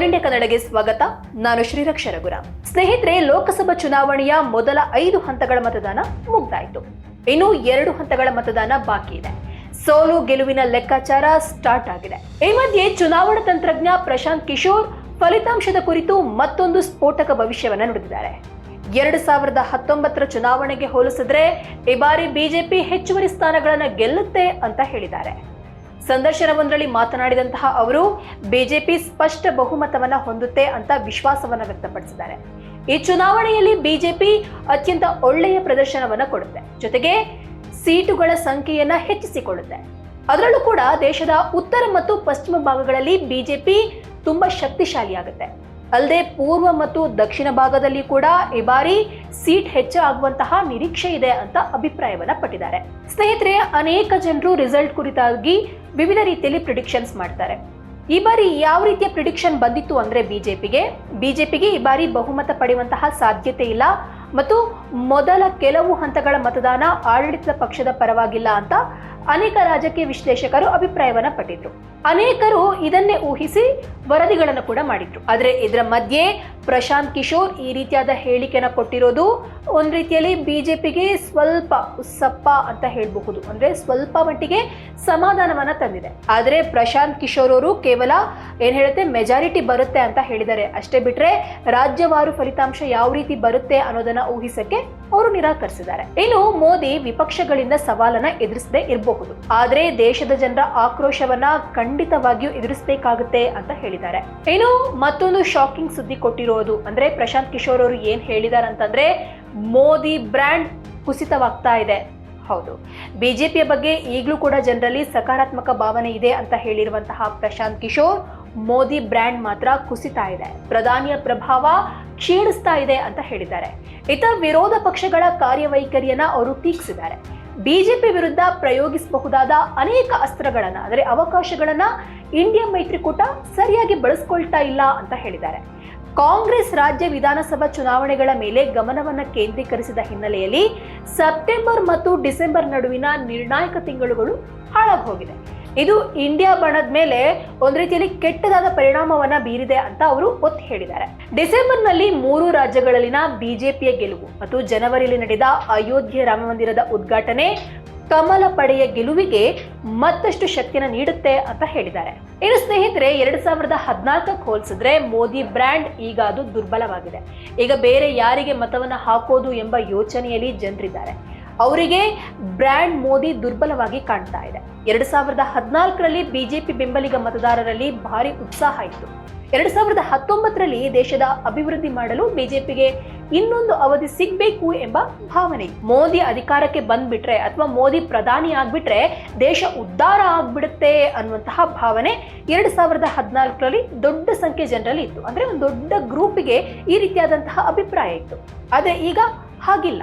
One India ಕನ್ನಡಗೆ ಸ್ವಾಗತ. ನಾನು ಶ್ರೀರಕ್ಷ ರಘುರಾಮ್ ಸ್ನೇಹಿತರೆ, ಲೋಕಸಭಾ ಚುನಾವಣೆಯ ಮೊದಲ ಐದು ಹಂತಗಳ ಮತದಾನ ಮುಗ್ದಾಯಿತು. ಇನ್ನು ಎರಡು ಹಂತಗಳ ಮತದಾನ ಬಾಕಿ ಇದೆ. ಸೋಲು ಗೆಲುವಿನ ಲೆಕ್ಕಾಚಾರ ಸ್ಟಾರ್ಟ್ ಆಗಿದೆ. ಈ ಮಧ್ಯೆ ಚುನಾವಣಾ ತಂತ್ರಜ್ಞ ಪ್ರಶಾಂತ್ ಕಿಶೋರ್ ಫಲಿತಾಂಶದ ಕುರಿತು ಮತ್ತೊಂದು ಸ್ಫೋಟಕ ಭವಿಷ್ಯವನ್ನ ನುಡಿದಿದ್ದಾರೆ. ಎರಡು ಸಾವಿರದ ಹತ್ತೊಂಬತ್ತರ ಚುನಾವಣೆಗೆ ಹೋಲಿಸಿದ್ರೆ ಈ ಬಾರಿ ಬಿಜೆಪಿ ಹೆಚ್ಚುವರಿ ಸ್ಥಾನಗಳನ್ನ ಗೆಲ್ಲುತ್ತೆ ಅಂತ ಹೇಳಿದ್ದಾರೆ. ಸಂದರ್ಶನವೊಂದರಲ್ಲಿ ಮಾತನಾಡಿದಂತಹ ಅವರು, ಬಿಜೆಪಿ ಸ್ಪಷ್ಟ ಬಹುಮತವನ್ನ ಹೊಂದುತ್ತೆ ಅಂತ ವಿಶ್ವಾಸವನ್ನ ವ್ಯಕ್ತಪಡಿಸಿದ್ದಾರೆ. ಈ ಚುನಾವಣೆಯಲ್ಲಿ ಬಿಜೆಪಿ ಅತ್ಯಂತ ಒಳ್ಳೆಯ ಪ್ರದರ್ಶನವನ್ನ ಕೊಡುತ್ತೆ. ಜೊತೆಗೆ ಸೀಟುಗಳ ಸಂಖ್ಯೆಯನ್ನ ಹೆಚ್ಚಿಸಿಕೊಳ್ಳುತ್ತೆ. ಅದರಲ್ಲೂ ಕೂಡ ದೇಶದ ಉತ್ತರ ಮತ್ತು ಪಶ್ಚಿಮ ಭಾಗಗಳಲ್ಲಿ ಬಿಜೆಪಿ ತುಂಬಾ ಶಕ್ತಿಶಾಲಿಯಾಗುತ್ತೆ. ಅಲ್ಲದೆ ಪೂರ್ವ ಮತ್ತು ದಕ್ಷಿಣ ಭಾಗದಲ್ಲಿ ಕೂಡ ಈ ಬಾರಿ ಸೀಟ್ ಹೆಚ್ಚು ಆಗುವಂತಹ ನಿರೀಕ್ಷೆ ಇದೆ ಅಂತ ಅಭಿಪ್ರಾಯವನ್ನ ಪಟ್ಟಿದ್ದಾರೆ. ಸ್ನೇಹಿತರೆ, ಅನೇಕ ಜನರು ರಿಸಲ್ಟ್ ಕುರಿತಾಗಿ ವಿವಿಧ ರೀತಿಯಲ್ಲಿ ಪ್ರಿಡಿಕ್ಷನ್ಸ್ ಮಾಡ್ತಾರೆ. ಈ ಬಾರಿ ಯಾವ ರೀತಿಯ ಪ್ರಿಡಿಕ್ಷನ್ ಬಂದಿತ್ತು ಅಂದ್ರೆ ಬಿಜೆಪಿಗೆ? ಬಿಜೆಪಿಗೆ ಈ ಬಾರಿ ಬಹುಮತ ಪಡೆಯುವಂತಹ ಸಾಧ್ಯತೆ ಇಲ್ಲ ಮತ್ತು ಮೊದಲ ಕೆಲವು ಹಂತಗಳ ಮತದಾನ ಆಡಳಿತ ಪಕ್ಷದ ಪರವಾಗಿಲ್ಲ ಅಂತ ಅನೇಕ ರಾಜಕೀಯ ವಿಶ್ಲೇಷಕರು ಅಭಿಪ್ರಾಯವನ್ನ ಪಟ್ಟಿದ್ರು. ಅನೇಕರು ಇದನ್ನೇ ಊಹಿಸಿ ವರದಿಗಳನ್ನು ಕೂಡ ಮಾಡಿದ್ರು. ಆದ್ರೆ ಇದರ ಮಧ್ಯೆ ಪ್ರಶಾಂತ್ ಕಿಶೋರ್ ಈ ರೀತಿಯಾದ ಹೇಳಿಕೆನ ಕೊಟ್ಟಿರೋದು ಒಂದ್ ರೀತಿಯಲ್ಲಿ ಬಿ ಜೆ ಪಿಗೆ ಸ್ವಲ್ಪ ಉಸ್ಸಪ್ಪ ಅಂತ ಹೇಳಬಹುದು. ಅಂದರೆ ಸ್ವಲ್ಪ ಮಟ್ಟಿಗೆ ಸಮಾಧಾನವನ್ನು ತಂದಿದೆ. ಆದರೆ ಪ್ರಶಾಂತ್ ಕಿಶೋರ್ ಅವರು ಕೇವಲ ಏನು ಹೇಳುತ್ತೆ ಮೆಜಾರಿಟಿ ಬರುತ್ತೆ ಅಂತ ಹೇಳಿದ್ದಾರೆ. ಅಷ್ಟೇ ಬಿಟ್ಟರೆ ರಾಜ್ಯವಾರು ಫಲಿತಾಂಶ ಯಾವ ರೀತಿ ಬರುತ್ತೆ ಅನ್ನೋದನ್ನು ಊಹಿಸಕ್ಕೆ ಅವರು ನಿರಾಕರಿಸಿದ್ದಾರೆ. ಇನ್ನು ಮೋದಿ ವಿಪಕ್ಷಗಳಿಂದ ಸವಾಲನ್ನ ಎದುರಿಸದೇ ಇರಬಹುದು. ಆದರೆ ದೇಶದ ಜನರ ಆಕ್ರೋಶವನ್ನ ಖಂಡಿತವಾಗಿಯೂ ಎದುರಿಸಬೇಕಾಗುತ್ತೆ ಅಂತ ಹೇಳಿದ್ದಾರೆ. ಇನ್ನು ಮತ್ತೊಂದು ಶಾಕಿಂಗ್ ಸುದ್ದಿ ಕೊಟ್ಟಿರೋದು. ಅಂದ್ರೆ ಪ್ರಶಾಂತ್ ಕಿಶೋರ್ ಅವರು ಏನ್ ಹೇಳಿದಾರೆ ಅಂತಂದ್ರೆ ಮೋದಿ ಬ್ರ್ಯಾಂಡ್ ಕುಸಿತವಾಗ್ತಾ ಇದೆ. ಹೌದು. ಬಿಜೆಪಿಯ ಬಗ್ಗೆ ಈಗಲೂ ಕೂಡ ಜನರಲ್ಲಿ ಸಕಾರಾತ್ಮಕ ಭಾವನೆ ಇದೆ ಅಂತ ಹೇಳಿರುವಂತಹ ಪ್ರಶಾಂತ್ ಕಿಶೋರ್, ಮೋದಿ ಬ್ರ್ಯಾಂಡ್ ಮಾತ್ರ ಕುಸಿತಾ ಇದೆ. ಪ್ರಧಾನಿಯ ಪ್ರಭಾವ ಕ್ಷೀಣಿಸ್ತಾ ಇದೆ ಅಂತ ಹೇಳಿದ್ದಾರೆ. ಇತ ವಿರೋಧ ಪಕ್ಷಗಳ ಕಾರ್ಯವೈಖರಿಯನ್ನ ಅವರು ಟೀಕಿಸಿದ್ದಾರೆ. ಬಿಜೆಪಿ ವಿರುದ್ಧ ಪ್ರಯೋಗಿಸಬಹುದಾದ ಅನೇಕ ಅಸ್ತ್ರಗಳನ್ನ, ಅಂದರೆ ಅವಕಾಶಗಳನ್ನ ಇಂಡಿಯಾ ಮೈತ್ರಿಕೂಟ ಸರಿಯಾಗಿ ಬಳಸ್ಕೊಳ್ತಾ ಇಲ್ಲ ಅಂತ ಹೇಳಿದ್ದಾರೆ. ಕಾಂಗ್ರೆಸ್ ರಾಜ್ಯ ವಿಧಾನಸಭಾ ಚುನಾವಣೆಗಳ ಮೇಲೆ ಗಮನವನ್ನು ಕೇಂದ್ರೀಕರಿಸಿದ ಹಿನ್ನೆಲೆಯಲ್ಲಿ ಸೆಪ್ಟೆಂಬರ್ ಮತ್ತು ಡಿಸೆಂಬರ್ ನಡುವಿನ ನಿರ್ಣಾಯಕ ತಿಂಗಳುಗಳು ಹಾಳಾಗೋಗಿದೆ ಇದು ಇಂಡಿಯಾ ಬಣದ ಮೇಲೆ ಒಂದ್ ರೀತಿಯಲ್ಲಿ ಕೆಟ್ಟದಾದ ಪರಿಣಾಮವನ್ನ ಬೀರಿದೆ ಅಂತ ಅವರು ಒತ್ತಿ ಹೇಳಿದ್ದಾರೆ. ಡಿಸೆಂಬರ್ನಲ್ಲಿ ಮೂರು ರಾಜ್ಯಗಳಲ್ಲಿನ ಬಿಜೆಪಿಯ ಗೆಲುವು ಮತ್ತು ಜನವರಿಯಲ್ಲಿ ನಡೆದ ಅಯೋಧ್ಯೆ ರಾಮ ಮಂದಿರದ ಉದ್ಘಾಟನೆ ಕಮಲ ಪಡೆಯ ಗೆಲುವಿಗೆ ಮತ್ತಷ್ಟು ಶಕ್ತಿಯನ್ನು ನೀಡುತ್ತೆ ಅಂತ ಹೇಳಿದ್ದಾರೆ. ಇನ್ನು ಸ್ನೇಹಿತರೆ, ಎರಡ್ ಸಾವಿರದ ಹದಿನಾಲ್ಕಕ್ಕೆ ಹೋಲಿಸಿದ್ರೆ ಮೋದಿ ಬ್ರ್ಯಾಂಡ್ ಈಗ ಅದು ದುರ್ಬಲವಾಗಿದೆ. ಈಗ ಬೇರೆ ಯಾರಿಗೆ ಮತವನ್ನು ಹಾಕೋದು ಎಂಬ ಯೋಚನೆಯಲ್ಲಿ ಜನರಿದ್ದಾರೆ. ಅವರಿಗೆ ಬ್ರ್ಯಾಂಡ್ ಮೋದಿ ದುರ್ಬಲವಾಗಿ ಕಾಣ್ತಾ ಇದೆ. ಎರಡ್ ಸಾವಿರದ ಹದಿನಾಲ್ಕರಲ್ಲಿ ಬಿಜೆಪಿ ಬೆಂಬಲಿಗ ಮತದಾರರಲ್ಲಿ ಭಾರಿ ಉತ್ಸಾಹ ಇತ್ತು. ಎರಡ್ ಸಾವಿರದ ಹತ್ತೊಂಬತ್ತರಲ್ಲಿ ದೇಶದ ಅಭಿವೃದ್ಧಿ ಮಾಡಲು ಬಿಜೆಪಿಗೆ ಇನ್ನೊಂದು ಅವಧಿ ಸಿಗ್ಬೇಕು ಎಂಬ ಭಾವನೆ. ಮೋದಿ ಅಧಿಕಾರಕ್ಕೆ ಬಂದ್ಬಿಟ್ರೆ ಅಥವಾ ಮೋದಿ ಪ್ರಧಾನಿ ಆಗ್ಬಿಟ್ರೆ ದೇಶ ಉದ್ಧಾರ ಆಗ್ಬಿಡುತ್ತೆ ಅನ್ನುವಂತಹ ಭಾವನೆ ಎರಡ್ ಸಾವಿರದ ಹದಿನಾಲ್ಕರಲ್ಲಿ ದೊಡ್ಡ ಸಂಖ್ಯೆ ಜನರಲ್ಲಿ ಇತ್ತು. ಅಂದ್ರೆ ಒಂದು ದೊಡ್ಡ ಗ್ರೂಪಿಗೆ ಈ ರೀತಿಯಾದಂತಹ ಅಭಿಪ್ರಾಯ ಇತ್ತು. ಆದ್ರೆ ಈಗ ಹಾಗಿಲ್ಲ.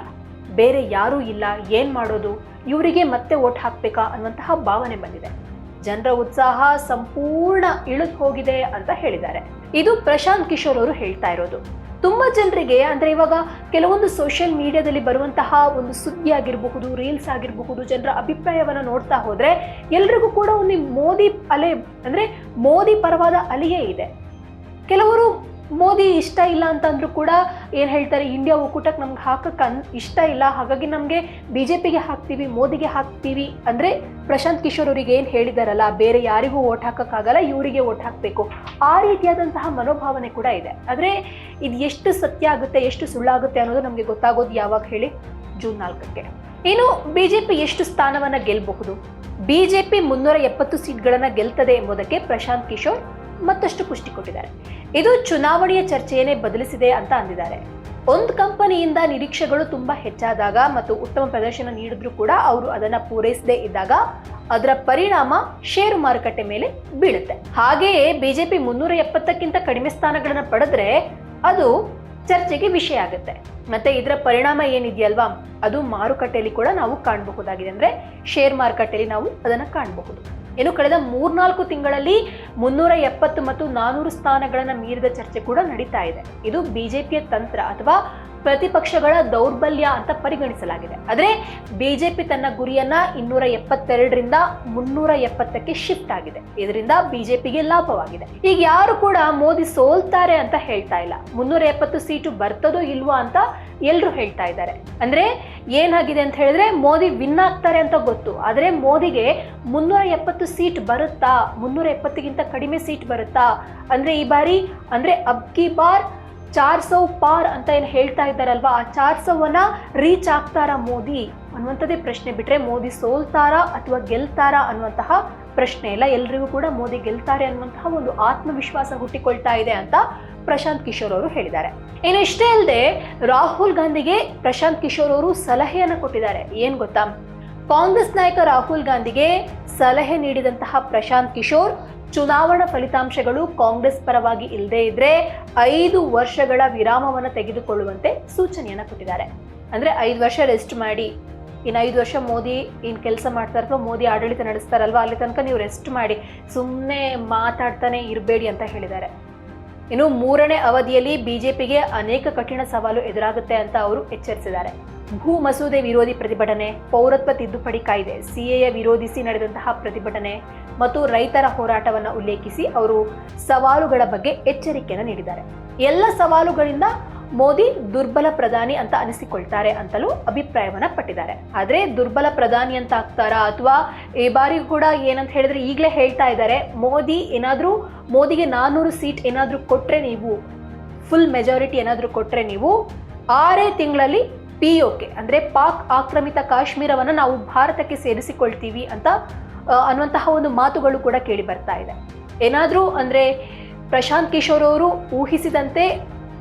ಬೇರೆ ಯಾರೂ ಇಲ್ಲ. ಏನ್ ಮಾಡೋದು? ಇವರಿಗೆ ಮತ್ತೆ ಓಟ್ ಹಾಕ್ಬೇಕಾ ಅನ್ನುವಂತಹ ಭಾವನೆ ಬಂದಿದೆ. ಜನರ ಉತ್ಸಾಹ ಸಂಪೂರ್ಣ ಇಳಿದು ಹೋಗಿದೆ ಅಂತ ಹೇಳಿದ್ದಾರೆ. ಇದು ಪ್ರಶಾಂತ್ ಕಿಶೋರ್ ಅವರು ಹೇಳ್ತಾ ಇರೋದು. ತುಂಬಾ ಜನರಿಗೆ ಅಂದ್ರೆ ಇವಾಗ ಕೆಲವೊಂದು ಸೋಷಿಯಲ್ ಮೀಡಿಯಾದಲ್ಲಿ ಬರುವಂತಹ ಒಂದು ಸುದ್ದಿ ಆಗಿರಬಹುದು ರೀಲ್ಸ್ ಆಗಿರಬಹುದು, ಜನರ ಅಭಿಪ್ರಾಯವನ್ನ ನೋಡ್ತಾ ಹೋದ್ರೆ ಎಲ್ರಿಗೂ ಕೂಡ ಒಂದು ಮೋದಿ ಅಲೆ, ಅಂದ್ರೆ ಮೋದಿ ಪರವಾದ ಅಲೆಯೇ ಇದೆ. ಕೆಲವರು ಮೋದಿ ಇಷ್ಟ ಇಲ್ಲ ಅಂತಂದ್ರೂ ಕೂಡ ಏನು ಹೇಳ್ತಾರೆ, ಇಂಡಿಯಾ ಒಕ್ಕೂಟಕ್ಕೆ ನಮ್ಗೆ ಹಾಕಕ್ಕೆ ಅನ್, ಇಷ್ಟ ಇಲ್ಲ. ಹಾಗಾಗಿ ನಮಗೆ ಬಿ ಜೆ ಪಿಗೆ ಹಾಕ್ತೀವಿ, ಮೋದಿಗೆ ಹಾಕ್ತೀವಿ. ಅಂದರೆ ಪ್ರಶಾಂತ್ ಕಿಶೋರ್ ಅವರಿಗೆ ಏನು ಹೇಳಿದಾರಲ್ಲ, ಬೇರೆ ಯಾರಿಗೂ ಓಟ್ ಹಾಕೋಕ್ಕಾಗಲ್ಲ, ಇವರಿಗೆ ಓಟ್ ಹಾಕಬೇಕು. ಆ ರೀತಿಯಾದಂತಹ ಮನೋಭಾವನೆ ಕೂಡ ಇದೆ. ಆದರೆ ಇದು ಎಷ್ಟು ಸತ್ಯ ಆಗುತ್ತೆ, ಎಷ್ಟು ಸುಳ್ಳಾಗುತ್ತೆ ಅನ್ನೋದು ನಮಗೆ ಗೊತ್ತಾಗೋದು ಯಾವಾಗ ಹೇಳಿ ಜೂನ್ ನಾಲ್ಕಕ್ಕೆ. ಇನ್ನು ಪಿ ಎಷ್ಟು ಸ್ಥಾನವನ್ನು ಗೆಲ್ಲಬಹುದು ಪಿ ಮುನ್ನೂರ ಎಪ್ಪತ್ತು ಸೀಟ್ಗಳನ್ನು ಗೆಲ್ತದೆ ಎಂಬುದಕ್ಕೆ ಪ್ರಶಾಂತ್ ಕಿಶೋರ್ ಮತ್ತಷ್ಟು ಪುಷ್ಟಿ ಕೊಟ್ಟಿದ್ದಾರೆ. ಇದು ಚುನಾವಣೆಯ ಚರ್ಚೆಯನ್ನೇ ಬದಲಿಸಿದೆ ಅಂತ ಅಂದಿದ್ದಾರೆ. ಒಂದು ಕಂಪನಿಯಿಂದ ನಿರೀಕ್ಷೆಗಳು ತುಂಬಾ ಹೆಚ್ಚಾದಾಗ ಮತ್ತು ಉತ್ತಮ ಪ್ರದರ್ಶನ ನೀಡಿದ್ರು ಕೂಡ ಅವರು ಅದನ್ನ ಪೂರೈಸದೇ ಇದ್ದಾಗ ಅದರ ಪರಿಣಾಮ ಷೇರು ಮಾರುಕಟ್ಟೆ ಮೇಲೆ ಬೀಳುತ್ತೆ. ಹಾಗೆಯೇ ಬಿಜೆಪಿ ಮುನ್ನೂರ ಎಪ್ಪತ್ತಕ್ಕಿಂತ ಕಡಿಮೆ ಸ್ಥಾನಗಳನ್ನು ಪಡೆದ್ರೆ ಅದು ಚರ್ಚೆಗೆ ವಿಷಯ ಆಗುತ್ತೆ. ಮತ್ತೆ ಇದರ ಪರಿಣಾಮ ಏನಿದೆಯಲ್ವಾ? ಅದು ಮಾರುಕಟ್ಟೆಯಲ್ಲಿ ಕೂಡ ನಾವು ಕಾಣಬಹುದಾಗಿದೆ. ಅಂದ್ರೆ ಶೇರ್ ಮಾರುಕಟ್ಟೆಯಲ್ಲಿ ನಾವು ಅದನ್ನ ಕಾಣಬಹುದು. ಇನ್ನು ಕಳೆದ ಮೂರ್ನಾಲ್ಕು ತಿಂಗಳಲ್ಲಿ ಮುನ್ನೂರ ಎಪ್ಪತ್ತು ಮತ್ತು ನಾನೂರು ಸ್ಥಾನಗಳನ್ನು ಮೀರಿದ ಚರ್ಚೆ ಕೂಡ ನಡೀತಾ ಇದೆ. ಇದು ಬಿಜೆಪಿಯ ತಂತ್ರ ಅಥವಾ ಪ್ರತಿಪಕ್ಷಗಳ ದೌರ್ಬಲ್ಯ ಅಂತ ಪರಿಗಣಿಸಲಾಗಿದೆ. ಆದರೆ ಬಿಜೆಪಿ ತನ್ನ ಗುರಿಯನ್ನ ಇನ್ನೂರ ಎಪ್ಪತ್ತೆರಡರಿಂದ ಮುನ್ನೂರ ಎಪ್ಪತ್ತಕ್ಕೆ ಶಿಫ್ಟ್ ಆಗಿದೆ. ಇದರಿಂದ ಬಿಜೆಪಿಗೆ ಲಾಭವಾಗಿದೆ. ಈಗ ಯಾರು ಕೂಡ ಮೋದಿ ಸೋಲ್ತಾರೆ ಅಂತ ಹೇಳ್ತಾ ಇಲ್ಲ. ಮುನ್ನೂರ ಎಪ್ಪತ್ತು ಸೀಟು ಬರ್ತದೋ ಇಲ್ವೋ ಅಂತ ಎಲ್ಲರೂ ಹೇಳ್ತಾ ಇದ್ದಾರೆ. ಅಂದ್ರೆ ಏನಾಗಿದೆ ಅಂತ ಹೇಳಿದ್ರೆ ಮೋದಿ ವಿನ್ ಆಗ್ತಾರೆ ಅಂತ ಗೊತ್ತು. ಆದರೆ ಮೋದಿಗೆ ಮುನ್ನೂರ ಎಪ್ಪತ್ತು ಸೀಟ್ ಬರುತ್ತಾ? ಮುನ್ನೂರ ಎಪ್ಪತ್ತಿಗಿಂತ ಕಡಿಮೆ ಸೀಟ್ ಬರುತ್ತಾ? ಅಂದ್ರೆ ಈ ಬಾರಿ, ಅಂದ್ರೆ ಅಬ್ಕಿ ಬಾರ್ ಚಾರ್ ಸೌ ಪಾರ್ ಅಂತ ಏನು ಹೇಳ್ತಾ ಇದ್ದಾರಲ್ವಾ? ಆ ಚಾರ್ ಸೌವನ್ನ ರೀಚ್ ಆಗ್ತಾರಾ ಮೋದಿ ಅನ್ನುವಂಥದ್ದೇ ಪ್ರಶ್ನೆ ಬಿಟ್ರೆ ಮೋದಿ ಸೋಲ್ತಾರಾ ಅಥವಾ ಗೆಲ್ತಾರಾ ಅನ್ನುವಂತಹ ಪ್ರಶ್ನೆ ಇಲ್ಲ. ಎಲ್ರಿಗೂ ಕೂಡ ಮೋದಿ ಗೆಲ್ತಾರೆ ಅನ್ನುವಂತಹ ಒಂದು ಆತ್ಮವಿಶ್ವಾಸ ಹುಟ್ಟಿಕೊಳ್ತಾ ಇದೆ ಅಂತ ಪ್ರಶಾಂತ್ ಕಿಶೋರ್ ಅವರು ಹೇಳಿದ್ದಾರೆ. ಇನ್ನು ಇಷ್ಟೇ ಅಲ್ಲದೆ ರಾಹುಲ್ ಗಾಂಧಿಗೆ ಪ್ರಶಾಂತ್ ಕಿಶೋರ್ ಅವರು ಸಲಹೆಯನ್ನು ಕೊಟ್ಟಿದ್ದಾರೆ. ಏನ್ ಗೊತ್ತಾ? ಕಾಂಗ್ರೆಸ್ ನಾಯಕ ರಾಹುಲ್ ಗಾಂಧಿಗೆ ಸಲಹೆ ನೀಡಿದಂತಹ ಪ್ರಶಾಂತ್ ಕಿಶೋರ್ ಚುನಾವಣಾ ಫಲಿತಾಂಶಗಳು ಕಾಂಗ್ರೆಸ್ ಪರವಾಗಿ ಇಲ್ಲದೇ ಇದ್ರೆ ಐದು ವರ್ಷಗಳ ವಿರಾಮವನ್ನು ತೆಗೆದುಕೊಳ್ಳುವಂತೆ ಸೂಚನೆಯನ್ನು ಕೊಟ್ಟಿದ್ದಾರೆ. ಅಂದ್ರೆ ಐದು ವರ್ಷ ರೆಸ್ಟ್ ಮಾಡಿ ಇನ್ನು ಐದು ವರ್ಷ ಮೋದಿ ಏನು ಕೆಲಸ ಮಾಡ್ತಾ ಅಥವಾ ಮೋದಿ ಆಡಳಿತ ನಡೆಸ್ತಾರಲ್ವಾ, ಅಲ್ಲಿ ತನಕ ನೀವು ರೆಸ್ಟ್ ಮಾಡಿ ಸುಮ್ಮನೆ ಮಾತಾಡ್ತಾನೆ ಇರಬೇಡಿ ಅಂತ ಹೇಳಿದ್ದಾರೆ. ಇನ್ನು ಮೂರನೇ ಅವಧಿಯಲ್ಲಿ ಬಿಜೆಪಿಗೆ ಅನೇಕ ಕಠಿಣ ಸವಾಲು ಎದುರಾಗುತ್ತೆ ಅಂತ ಅವರು ಎಚ್ಚರಿಸಿದ್ದಾರೆ. ಭೂ ಮಸೂದೆ ವಿರೋಧಿ ಪ್ರತಿಭಟನೆ, ಪೌರತ್ವ ತಿದ್ದುಪಡಿ ಕಾಯ್ದೆ ಸಿಎಯ ವಿರೋಧಿಸಿ ನಡೆದಂತಹ ಪ್ರತಿಭಟನೆ ಮತ್ತು ರೈತರ ಹೋರಾಟವನ್ನು ಉಲ್ಲೇಖಿಸಿ ಅವರು ಸವಾಲುಗಳ ಬಗ್ಗೆ ಎಚ್ಚರಿಕೆಯನ್ನು ನೀಡಿದ್ದಾರೆ. ಎಲ್ಲ ಸವಾಲುಗಳಿಂದ ಮೋದಿ ದುರ್ಬಲ ಪ್ರಧಾನಿ ಅಂತ ಅನಿಸಿಕೊಳ್ತಾರೆ ಅಂತಲೂ ಅಭಿಪ್ರಾಯವನ್ನ ಪಟ್ಟಿದ್ದಾರೆ. ಆದ್ರೆ ದುರ್ಬಲ ಪ್ರಧಾನಿ ಅಂತ ಆಗ್ತಾರಾ ಅಥವಾ ಈ ಬಾರಿ ಕೂಡ ಏನಂತ ಹೇಳಿದ್ರೆ ಈಗಲೇ ಹೇಳ್ತಾ ಇದ್ದಾರೆ, ಮೋದಿ ಏನಾದರೂ, ಮೋದಿಗೆ ನಾನ್ನೂರು ಸೀಟ್ ಏನಾದರೂ ಕೊಟ್ರೆ ನೀವು ಫುಲ್ ಮೆಜಾರಿಟಿ ಏನಾದರೂ ಕೊಟ್ರೆ ನೀವು, ಆರೇ ತಿಂಗಳಲ್ಲಿ ಪಿ ಕೆ ಅಂದ್ರೆ ಪಾಕ್ ಆಕ್ರಮಿತ ಕಾಶ್ಮೀರವನ್ನು ನಾವು ಭಾರತಕ್ಕೆ ಸೇರಿಸಿಕೊಳ್ತೀವಿ ಅಂತ ಅನ್ನುವಂತಹ ಒಂದು ಮಾತುಗಳು ಕೂಡ ಕೇಳಿ ಬರ್ತಾ ಇದೆ. ಏನಾದರೂ ಅಂದ್ರೆ ಪ್ರಶಾಂತ್ ಕಿಶೋರ್ ಅವರು ಊಹಿಸಿದಂತೆ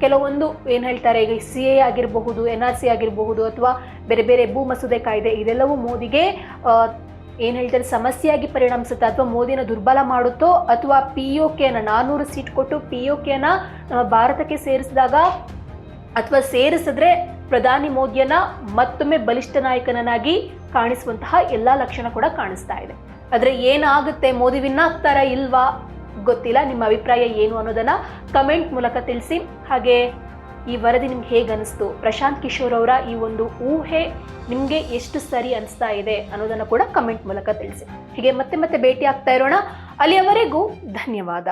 ಕೆಲವೊಂದು ಏನು ಹೇಳ್ತಾರೆ, ಈಗ ಸಿ ಎ ಆಗಿರಬಹುದು ಎನ್ ಆರ್ ಸಿ ಆಗಿರಬಹುದು ಅಥವಾ ಬೇರೆ ಬೇರೆ ಭೂ ಮಸೂದೆ ಕಾಯ್ದೆ, ಇದೆಲ್ಲವೂ ಮೋದಿಗೆ ಏನು ಹೇಳ್ತಾರೆ, ಸಮಸ್ಯೆಯಾಗಿ ಪರಿಣಮಿಸುತ್ತೆ ಅಥವಾ ಮೋದಿನ ದುರ್ಬಲ ಮಾಡುತ್ತೋ ಅಥವಾ ಪಿ ಯು ಕೆನ ನಾನ್ನೂರು ಸೀಟ್ ಕೊಟ್ಟು ಪಿ ಯು ಕೆನ ನಮ್ಮ ಭಾರತಕ್ಕೆ ಸೇರಿಸಿದಾಗ ಅಥವಾ ಸೇರಿಸಿದ್ರೆ ಪ್ರಧಾನಿ ಮೋದಿಯನ್ನ ಮತ್ತೊಮ್ಮೆ ಬಲಿಷ್ಠ ನಾಯಕನನ್ನಾಗಿ ಕಾಣಿಸುವಂತಹ ಎಲ್ಲ ಲಕ್ಷಣ ಕೂಡ ಕಾಣಿಸ್ತಾ ಇದೆ. ಆದರೆ ಏನಾಗುತ್ತೆ, ಮೋದಿ ವಿನ್ನಾಗ್ತಾರ ಆಗ್ತಾರಾ ಇಲ್ವಾ? ಗೊತ್ತಿಲ್ಲ, ನಿಮ್ಮ ಅಭಿಪ್ರಾಯ ಏನು ಅನ್ನೋದನ್ನ ಕಮೆಂಟ್ ಮೂಲಕ ತಿಳಿಸಿ. ಹಾಗೆ ಈ ವರದಿ ನಿಮ್ಗೆ ಹೇಗೆ ಅನಿಸ್ತು? ಪ್ರಶಾಂತ್ ಕಿಶೋರ್ ಅವರ ಈ ಒಂದು ಊಹೆ ನಿಮಗೆ ಎಷ್ಟು ಸರಿ ಅನಿಸ್ತಾ ಇದೆ ಅನ್ನೋದನ್ನ ಕೂಡ ಕಮೆಂಟ್ ಮೂಲಕ ತಿಳಿಸಿ. ಹೀಗೆ ಮತ್ತೆ ಮತ್ತೆ ಭೇಟಿ ಆಗ್ತಾ ಇರೋಣ. ಅಲ್ಲಿಯವರೆಗೂ ಧನ್ಯವಾದ.